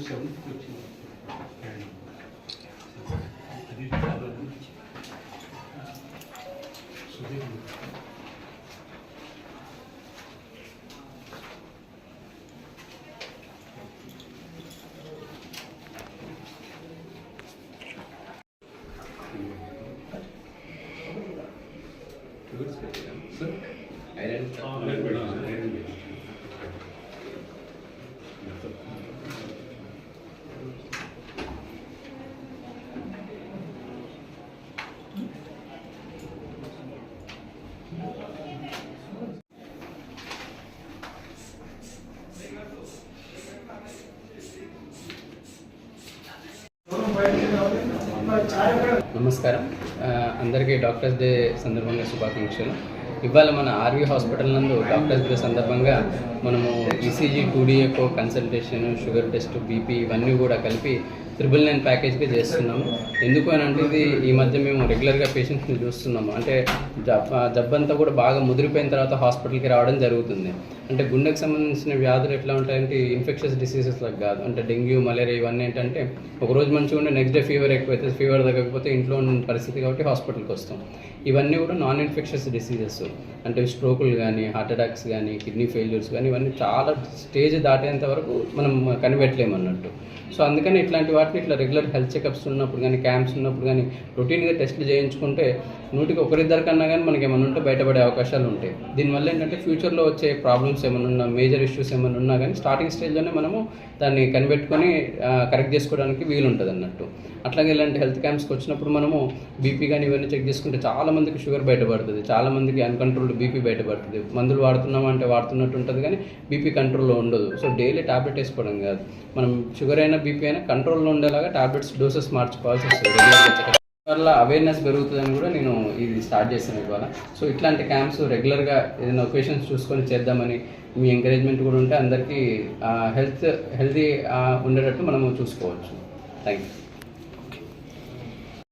సెవెంటీకి వచ్చింది అది చాలా సుధీర్ నమస్కారం. అందరికీ డాక్టర్స్ డే సందర్భంగా శుభాకాంక్షలు. ఇవాళ మన ఆర్వీ హాస్పిటల్ నందు డాక్టర్స్ డే సందర్భంగా మనము ECG two D two D echo consultation sugar test BP ఇవన్నీ కూడా కలిపి త్రిబుల్ నైన్ ప్యాకేజ్గా చేస్తున్నాము. ఎందుకు అని అంటే ఇది ఈ మధ్య మేము రెగ్యులర్గా పేషెంట్స్ని చూస్తున్నాము. అంటే జబ్ జబ్బంతా కూడా బాగా ముదిరిపోయిన తర్వాత హాస్పిటల్కి రావడం జరుగుతుంది. అంటే గుండెకు సంబంధించిన వ్యాధులు ఎట్లా ఉంటాయంటే ఇన్ఫెక్షన్స్ డిసీజెస్ లాగా కాదు. అంటే డెంగ్యూ మలేరియా ఇవన్నీ ఏంటంటే ఒక రోజు మంచిగా ఉంటే నెక్స్ట్ డే ఫీవర్ ఎక్కువైతే ఫీవర్ తగ్గకపోతే ఇంట్లో ఉన్న పరిస్థితి కాబట్టి హాస్పిటల్కి వస్తాం. ఇవన్నీ కూడా నాన్ ఇన్ఫెక్షస్ డిసీజెస్ అంటే స్ట్రోకులు కానీ హార్ట్ అటాక్స్ కానీ కిడ్నీ ఫెయిల్యూర్స్ కానీ ఇవన్నీ చాలా స్టేజ్ దాటేంత వరకు మనం కనిపెట్టలేము అన్నట్టు. సో అందుకని ఇట్లాంటి వాటిని ఇట్లా రెగ్యులర్ హెల్త్ చెకప్స్ ఉన్నప్పుడు కానీ క్యాంప్స్ ఉన్నప్పుడు కానీ రొటీన్గా టెస్ట్లు చేయించుకుంటే నూటికి ఒకరిద్దరి కన్నా కానీ మనకి ఏమైనా ఉంటే బయటపడే అవకాశాలు ఉంటాయి. దీనివల్ల ఏంటంటే ఫ్యూచర్లో వచ్చే ప్రాబ్లమ్స్ ఏమైనా ఉన్నా మేజర్ ఇష్యూస్ ఏమైనా ఉన్నా కానీ స్టార్టింగ్ స్టేజ్లోనే మనము దాన్ని కనిపెట్టుకొని కరెక్ట్ చేసుకోవడానికి వీలు ఉంటుంది అన్నట్టు. అట్లాగే ఇలాంటి హెల్త్ క్యాంప్స్కి వచ్చినప్పుడు మనము బీపీ కానీ ఇవన్నీ చెక్ చేసుకుంటే చాలామందికి షుగర్ బయటపడుతుంది చాలామందికి అన్కంట్రోల్డ్ బీపీ బయటపడుతుంది. మందులు వాడుతున్నాం అంటే వాడుతున్నట్టు ఉంటుంది కానీ బీపీ కంట్రోల్లో ఉండదు. సో డైలీ టాబ్లెట్ వేసుకోవడం కాదు. మనం షుగర్ అయినా బీపీ అయినా కంట్రోల్లో ఉండేలాగా టాబ్లెట్స్ డోసెస్ మార్చుకోవాల్సి వస్తుంది. రెగ్యులర్గా వల్ల అవేర్నెస్ పెరుగుతుందని కూడా నేను ఇది స్టార్ట్ చేశాను ఇవాళ. సో ఇట్లాంటి క్యాంప్స్ రెగ్యులర్గా ఏదైనా ఒకేషన్స్ చూసుకొని చేద్దామని మీ ఎంకరేజ్మెంట్ కూడా ఉంటే అందరికీ హెల్త్ హెల్తీ ఉండేటట్టు మనము చూసుకోవచ్చు. Thank you